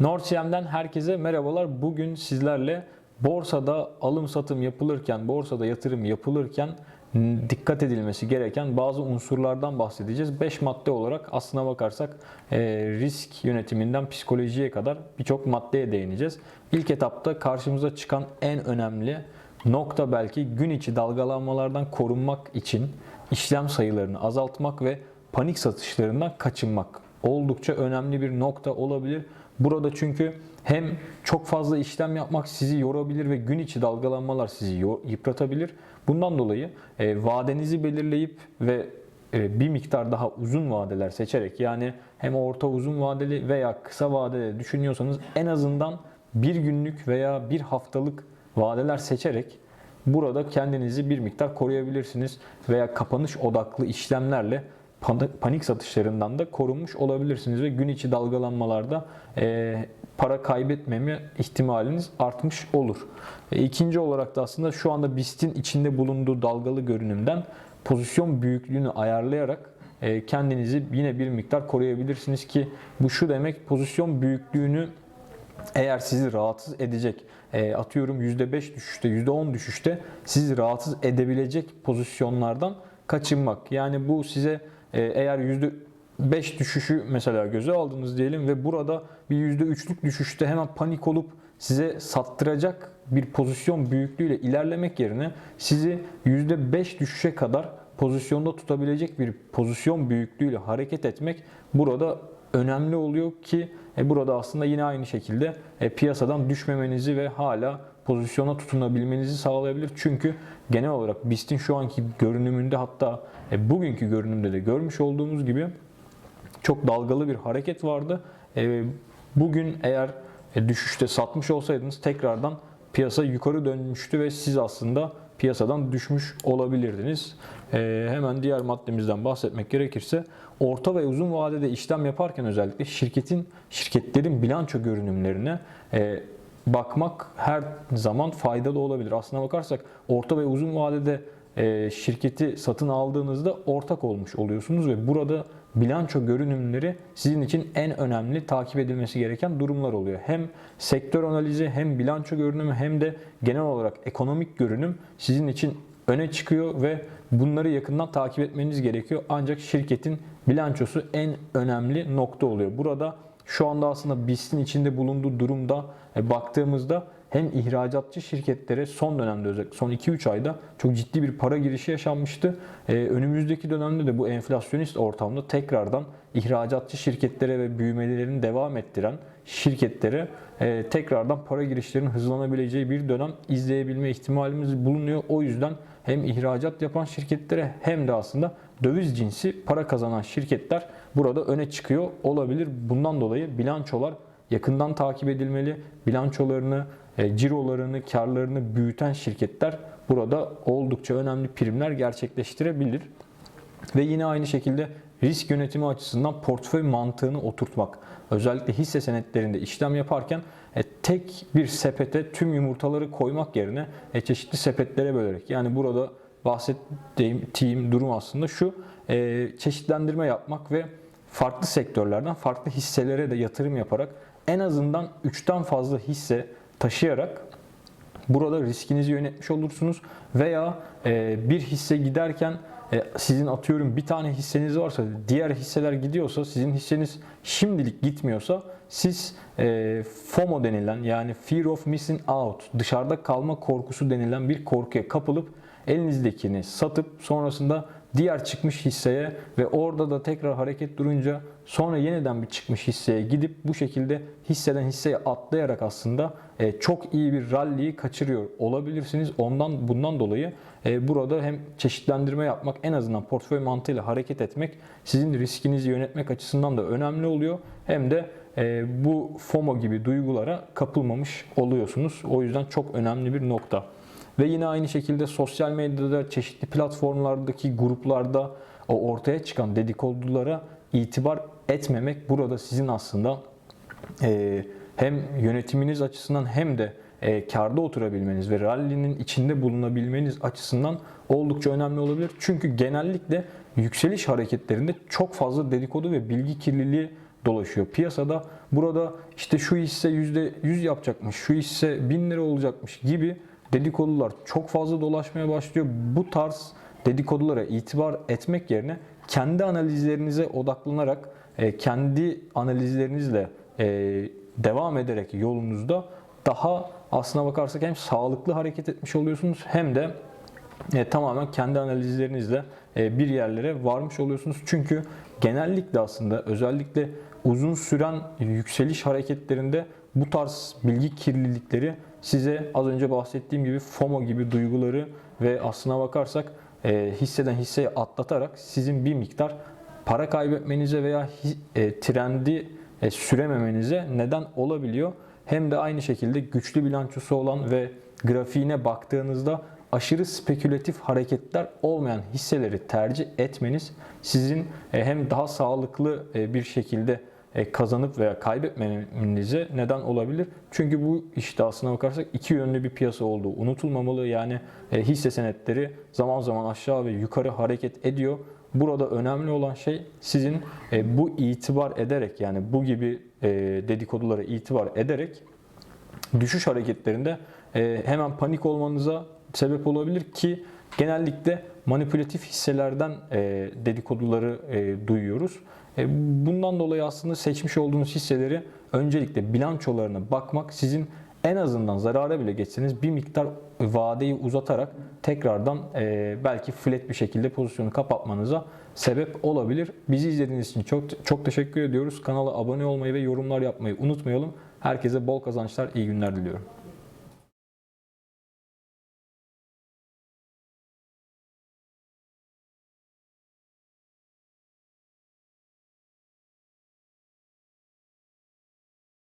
Norcm'den herkese merhabalar. Bugün sizlerle borsada alım satım yapılırken, borsada yatırım yapılırken dikkat edilmesi gereken bazı unsurlardan bahsedeceğiz. 5 madde olarak aslına bakarsak e, risk yönetiminden psikolojiye kadar birçok maddeye değineceğiz. İlk etapta karşımıza çıkan en önemli nokta belki gün içi dalgalanmalardan korunmak için işlem sayılarını azaltmak ve panik satışlarından kaçınmak oldukça önemli bir nokta olabilir. Burada çünkü hem çok fazla işlem yapmak sizi yorabilir ve gün içi dalgalanmalar sizi yıpratabilir. Bundan dolayı e, vadenizi belirleyip ve e, bir miktar daha uzun vadeler seçerek yani hem orta uzun vadeli veya kısa vadeli düşünüyorsanız en azından bir günlük veya bir haftalık vadeler seçerek burada kendinizi bir miktar koruyabilirsiniz veya kapanış odaklı işlemlerle panik satışlarından da korunmuş olabilirsiniz ve gün içi dalgalanmalarda e, para kaybetmeme ihtimaliniz artmış olur. E, ikinci olarak da aslında şu anda BIST'in içinde bulunduğu dalgalı görünümden pozisyon büyüklüğünü ayarlayarak e, kendinizi yine bir miktar koruyabilirsiniz ki bu şu demek pozisyon büyüklüğünü eğer sizi rahatsız edecek e, atıyorum %5 düşüşte %10 düşüşte sizi rahatsız edebilecek pozisyonlardan kaçınmak. Yani bu size eğer %5 düşüşü mesela göze aldınız diyelim ve burada bir %3'lük düşüşte hemen panik olup size sattıracak bir pozisyon büyüklüğüyle ilerlemek yerine sizi %5 düşüşe kadar pozisyonda tutabilecek bir pozisyon büyüklüğüyle hareket etmek burada önemli oluyor ki e, burada aslında yine aynı şekilde e, piyasadan düşmemenizi ve hala pozisyona tutunabilmenizi sağlayabilir. Çünkü genel olarak BIST'in şu anki görünümünde hatta e, bugünkü görünümde de görmüş olduğumuz gibi çok dalgalı bir hareket vardı. E, bugün eğer e, düşüşte satmış olsaydınız tekrardan piyasa yukarı dönmüştü ve siz aslında piyasadan düşmüş olabilirdiniz. E, hemen diğer maddemizden bahsetmek gerekirse orta ve uzun vadede işlem yaparken özellikle şirketin şirketlerin bilanço görünümlerine e, bakmak her zaman faydalı olabilir. Aslına bakarsak orta ve uzun vadede e, şirketi satın aldığınızda ortak olmuş oluyorsunuz ve burada bilanço görünümleri sizin için en önemli takip edilmesi gereken durumlar oluyor. Hem sektör analizi hem bilanço görünümü hem de genel olarak ekonomik görünüm sizin için öne çıkıyor ve bunları yakından takip etmeniz gerekiyor. Ancak şirketin bilançosu en önemli nokta oluyor. Burada şu anda aslında BIST'in içinde bulunduğu durumda e, baktığımızda hem ihracatçı şirketlere son dönemde özellikle son 2-3 ayda çok ciddi bir para girişi yaşanmıştı. Ee, önümüzdeki dönemde de bu enflasyonist ortamda tekrardan ihracatçı şirketlere ve büyümelerini devam ettiren şirketlere e, tekrardan para girişlerinin hızlanabileceği bir dönem izleyebilme ihtimalimiz bulunuyor. O yüzden hem ihracat yapan şirketlere hem de aslında döviz cinsi para kazanan şirketler burada öne çıkıyor olabilir. Bundan dolayı bilançolar yakından takip edilmeli. Bilançolarını, e, cirolarını, karlarını büyüten şirketler burada oldukça önemli primler gerçekleştirebilir. Ve yine aynı şekilde risk yönetimi açısından portföy mantığını oturtmak. Özellikle hisse senetlerinde işlem yaparken e, tek bir sepete tüm yumurtaları koymak yerine e, çeşitli sepetlere bölerek yani burada bahsettiğim durum aslında şu e, çeşitlendirme yapmak ve farklı sektörlerden farklı hisselere de yatırım yaparak en azından 3'ten fazla hisse taşıyarak burada riskinizi yönetmiş olursunuz veya e, bir hisse giderken e, sizin atıyorum bir tane hisseniz varsa diğer hisseler gidiyorsa sizin hisseniz şimdilik gitmiyorsa siz e, FOMO denilen yani Fear of Missing Out dışarıda kalma korkusu denilen bir korkuya kapılıp elinizdekini satıp sonrasında diğer çıkmış hisseye ve orada da tekrar hareket durunca sonra yeniden bir çıkmış hisseye gidip bu şekilde hisseden hisseye atlayarak aslında e, çok iyi bir rally'yi kaçırıyor olabilirsiniz. Ondan bundan dolayı e, burada hem çeşitlendirme yapmak en azından portföy mantığıyla hareket etmek sizin riskinizi yönetmek açısından da önemli oluyor. Hem de e, bu FOMO gibi duygulara kapılmamış oluyorsunuz. O yüzden çok önemli bir nokta. Ve yine aynı şekilde sosyal medyada çeşitli platformlardaki gruplarda o ortaya çıkan dedikodulara itibar etmemek burada sizin aslında e, hem yönetiminiz açısından hem de e, karda oturabilmeniz ve rally'nin içinde bulunabilmeniz açısından oldukça önemli olabilir. Çünkü genellikle yükseliş hareketlerinde çok fazla dedikodu ve bilgi kirliliği dolaşıyor piyasada. Burada işte şu hisse %100 yapacakmış, şu hisse 1000 lira olacakmış gibi dedikodular çok fazla dolaşmaya başlıyor. Bu tarz dedikodulara itibar etmek yerine kendi analizlerinize odaklanarak, e, kendi analizlerinizle e, devam ederek yolunuzda daha aslına bakarsak hem sağlıklı hareket etmiş oluyorsunuz hem de e, tamamen kendi analizlerinizle bir yerlere varmış oluyorsunuz. Çünkü genellikle aslında özellikle uzun süren yükseliş hareketlerinde bu tarz bilgi kirlilikleri size az önce bahsettiğim gibi FOMO gibi duyguları ve aslına bakarsak e, hisseden hisseye atlatarak sizin bir miktar para kaybetmenize veya e, trendi e, sürememenize neden olabiliyor. Hem de aynı şekilde güçlü bilançosu olan ve grafiğine baktığınızda aşırı spekülatif hareketler olmayan hisseleri tercih etmeniz sizin e, hem daha sağlıklı e, bir şekilde kazanıp veya kaybetmenize neden olabilir. Çünkü bu işte aslına bakarsak iki yönlü bir piyasa olduğu unutulmamalı. Yani e, hisse senetleri zaman zaman aşağı ve yukarı hareket ediyor. Burada önemli olan şey sizin e, bu itibar ederek yani bu gibi e, dedikodulara itibar ederek düşüş hareketlerinde e, hemen panik olmanıza sebep olabilir ki genellikle manipülatif hisselerden e, dedikoduları e, duyuyoruz. E, bundan dolayı aslında seçmiş olduğunuz hisseleri öncelikle bilançolarına bakmak sizin en azından zarara bile geçseniz bir miktar vadeyi uzatarak tekrardan e, belki flat bir şekilde pozisyonu kapatmanıza sebep olabilir. Bizi izlediğiniz için çok çok teşekkür ediyoruz. Kanala abone olmayı ve yorumlar yapmayı unutmayalım. Herkese bol kazançlar, iyi günler diliyorum.